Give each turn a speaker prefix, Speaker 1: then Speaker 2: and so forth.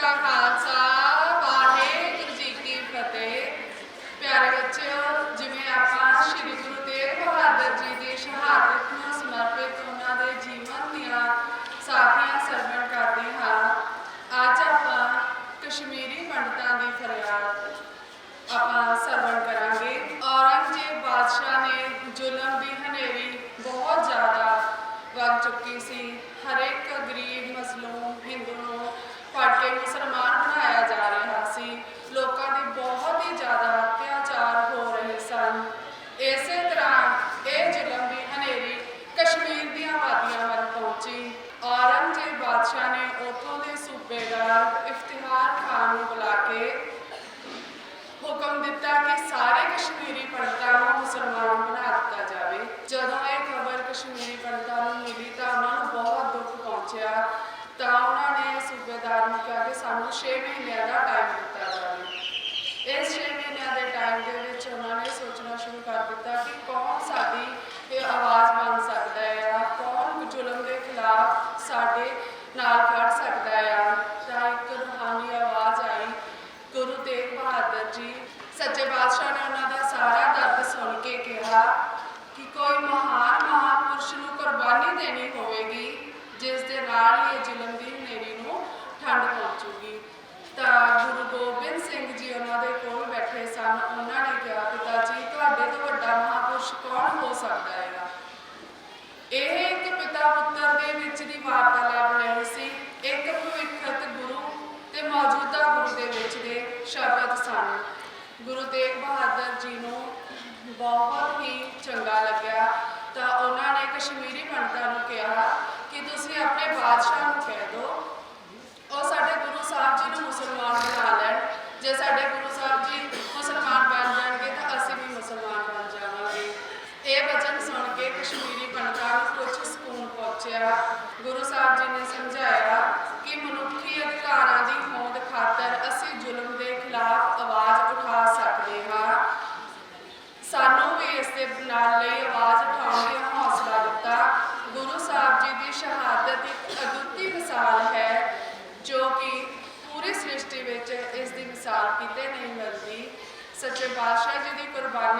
Speaker 1: ਕਾ ਖਾਲਸਾ, ਵਾਹਿਗੁਰੂ ਜੀ ਕੀ ਫਤਿਹ। ਪਿਆਰੇ ਬੱਚਿਓ, ਜਿਵੇਂ ਆਪਾਂ ਸ੍ਰੀ ਗੁਰੂ ਤੇਗ ਬਹਾਦਰ ਜੀ ਦੀ ਸ਼ਹਾਦਤ ਨੂੰ ਸਮਰਪਿਤ ਉਹਨਾਂ ਦੇ ਜੀਵਨ ਦੀਆਂ ਸਾਖੀਆਂ ਸਰਵਣ ਕਰਦੇ ਹਾਂ, ਅੱਜ ਆਪਾਂ ਕਸ਼ਮੀਰੀ ਪੰਡਤਾਂ ਦੀ ਫਰਿਆਦ ਆਪਾਂ ਸਰਵਣ ਕਰਾਂਗੇ। ਔਰੰਗਜ਼ੇਬ ਬਾਦਸ਼ਾਹ ਨੇ ਜ਼ੁਲਮ ਦੀ ਹਨੇਰੀ ਬਹੁਤ ਜ਼ਿਆਦਾ ਵਗ ਚੁੱਕੀ ਸੀ। ਹਰ ਇੱਕ ਗਰੀਬ ਮਜ਼ਲੂਮ ਹਿੰਦੂ ਨੂੰ ਫੜ ਕੇ ਮੁਸਲਮਾਨ ਬਣਾਇਆ ਜਾ ਰਿਹਾ ਸੀ ਲੋਕਾਂ ਦੇ ਬਹੁਤ ਹੀ ਜ਼ਿਆਦਾ ਅਤਿਆਚਾਰ ਹੋ ਰਹੇ ਸਨ ਇਸੇ ਤਰ੍ਹਾਂ ਇਹ ਜ਼ੁਲਮ ਦੀ ਹਨੇਰੀ ਕਸ਼ਮੀਰ ਦੀਆਂ ਵਾਦੀਆਂ ਵੱਲ ਪਹੁੰਚੀ। ਔਰੰਗਜ਼ੇਬ ਬਾਦਸ਼ਾਹ ਨੇ ਉੱਥੋਂ ਦੇ ਸੂਬੇਦਾਰ ਇਫਤਿਹਾਰ ਖਾਨ ਨੂੰ ਬੁਲਾ ਕੇ ਹੁਕਮ ਦਿੱਤਾ ਕਿ ਸਾਰੇ ਕਸ਼ਮੀਰੀ ਪੰਡਤਾਂ ਨੂੰ ਮੁਸਲਮਾਨ ਬਣਾ ਦਿੱਤਾ ਜਾਵੇ। ਜਦੋਂ ਇਹ ਖਬਰ ਕਸ਼ਮੀਰੀ ਪੰਡਤਾਂ ਨੂੰ ਮਿਲੀ ਤਾਂ ਉਹਨਾਂ ਨੂੰ ਬਹੁਤ ਦੁੱਖ ਪਹੁੰਚਿਆ। ਤਾਂ ਉਹਨਾਂ ਨੇ ਸੂਬੇਦਾਰ ਨੂੰ ਕਿਹਾ ਕਿ ਸਾਨੂੰ 6 ਮਹੀਨਿਆਂ ਦਾ ਟਾਈਮ ਦਿੱਤਾ ਜਾਵੇ ਇਸ 6 ਮਹੀਨਿਆਂ ਦੇ ਟਾਈਮ ਦੇ ਵਿੱਚ ਉਹਨਾਂ ਨੇ ਸੋਚਣਾ ਸ਼ੁਰੂ ਕਰ ਦਿੱਤਾ ਕਿ ਕੌਣ ਸਾਡੀ ਇਹ ਆਵਾਜ਼ ਬਣ ਸਕਦਾ ਹੈ ਆ ਕੌਣ ਜ਼ੁਲਮ ਦੇ ਖਿਲਾਫ ਸਾਡੇ ਨਾਲ ਖੜ ਸਕਦਾ ਆ ਤਾਂ ਇੱਕ ਰੂਹਾਨੀ ਆਵਾਜ਼ ਆਈ, ਗੁਰੂ ਤੇਗ ਬਹਾਦਰ ਜੀ, ਸੱਚੇ ਬਾਦਸ਼ਾਹ ਨੇ ਉਹਨਾਂ ਦਾ ਸਾਰਾ ਦਰਦ ਸੁਣ ਕੇ ਕਿਹਾ ਕਿ ਕੋਈ ਮਹਾਨ ਮਹਾਪੁਰਸ਼ ਨੂੰ ਕੁਰਬਾਨੀ ਦੇਣੀ ਹੋਵੇਗੀ, ਜਿਸ ਦੇ ਨਾਲ ਇਹ ਜ਼ੁਲਮ ਦੀ ਹਨੇਰੀ ਨੂੰ ਠੰਡ ਪਹੁੰਚੂਗੀ ਤਾਂ ਗੁਰੂ ਗੋਬਿੰਦ ਸਿੰਘ ਜੀ ਉਹਨਾਂ ਦੇ ਕੋਲ ਬੈਠੇ ਸਨ ਉਹਨਾਂ ਨੇ ਕਿਹਾ ਪਿਤਾ ਜੀ ਤੁਹਾਡੇ ਤੋਂ ਵੱਡਾ ਮਹਾਪੁਰਸ਼ ਕੌਣ ਹੋ ਸਕਦਾ ਹੈਗਾ ਇਹ ਇੱਕ ਪਿਤਾ ਪੁੱਤਰ ਦੇ ਵਿੱਚ ਦੀ ਵਾਰਤਾਲਾਪ ਨਹੀਂ ਸੀ। ਇੱਕ ਭਵਿੱਖਤ ਗੁਰੂ ਤੇ ਮੌਜੂਦਾ ਗੁਰੂ ਦੇ ਵਿੱਚ ਦੇ ਸ਼ਬਦ ਸਨ। ਗੁਰੂ ਤੇਗ ਬਹਾਦਰ ਜੀ ਨੂੰ ਬਹੁਤ ਹੀ ਚੰਗਾ ਲੱਗਿਆ। ਤਾਂ ਉਹਨਾਂ ਨੇ ਕਸ਼ਮੀਰੀ ਪੰਡਤਾਂ ਨੂੰ ਕਿਹਾ ਕਿ ਤੁਸੀਂ ਆਪਣੇ ਬਾਦਸ਼ਾਹ ਨੂੰ ਕਹਿ ਦਿਓ। ਉਹ ਸਾਡੇ ਗੁਰੂ ਸਾਹਿਬ ਜੀ ਨੂੰ ਮੁਸਲਮਾਨ ਬਣਾ ਲੈਣ। ਜੇ ਸਾਡੇ ਗੁਰੂ ਸਾਹਿਬ ਜੀ ਮੁਸਲਮਾਨ ਬਣ ਜਾਣਗੇ ਤਾਂ ਅਸੀਂ ਵੀ ਮੁਸਲਮਾਨ ਬਣ ਜਾਵਾਂਗੇ ਇਹ ਵਚਨ ਸੁਣ ਕੇ ਕਸ਼ਮੀਰੀ ਪੰਡਤਾਂ ਨੂੰ ਕੁਝ ਸਕੂਨ ਪਹੁੰਚਿਆ ਗੁਰੂ ਸਾਹਿਬ ਜੀ ਨੇ ਸਮਝਾਇਆ ਕਿ ਮਨੁੱਖੀ ਅਧਿਕਾਰਾਂ ਦੀ ਹੋਂਦ ਖਾਤਰ ਅਸੀਂ ਜ਼ੁਲਮ ਦੇ ਖਿਲਾਫ ਆਵਾਜ਼ ਉਠਾ ਸਕਦੇ ਹਾਂ। ਸਾਨੂੰ ਵੀ ਇਸ ਦੇ ਨਾਲ ਲਈ ਆਵਾਜ਼ ਉਠਾਉਣ ਦਾ ਹੌਸਲਾ ਦਿੱਤਾ। ਗੁਰੂ ਸਾਹਿਬ ਜੀ ਦੀ ਸ਼ਹਾਦਤ ਇੱਕ ਅਦੁੱਤੀ ਮਿਸਾਲ ਹੈ, ਜੋ ਕਿ ਪੂਰੀ ਸ੍ਰਿਸ਼ਟੀ ਵਿੱਚ ਇਸ ਦੀ ਮਿਸਾਲ ਕਿਤੇ ਨਹੀਂ ਮਿਲਦੀ। ਸੱਚੇ ਪਾਤਸ਼ਾਹ ਜੀ ਦੀ ਕੁਰਬਾਨੀ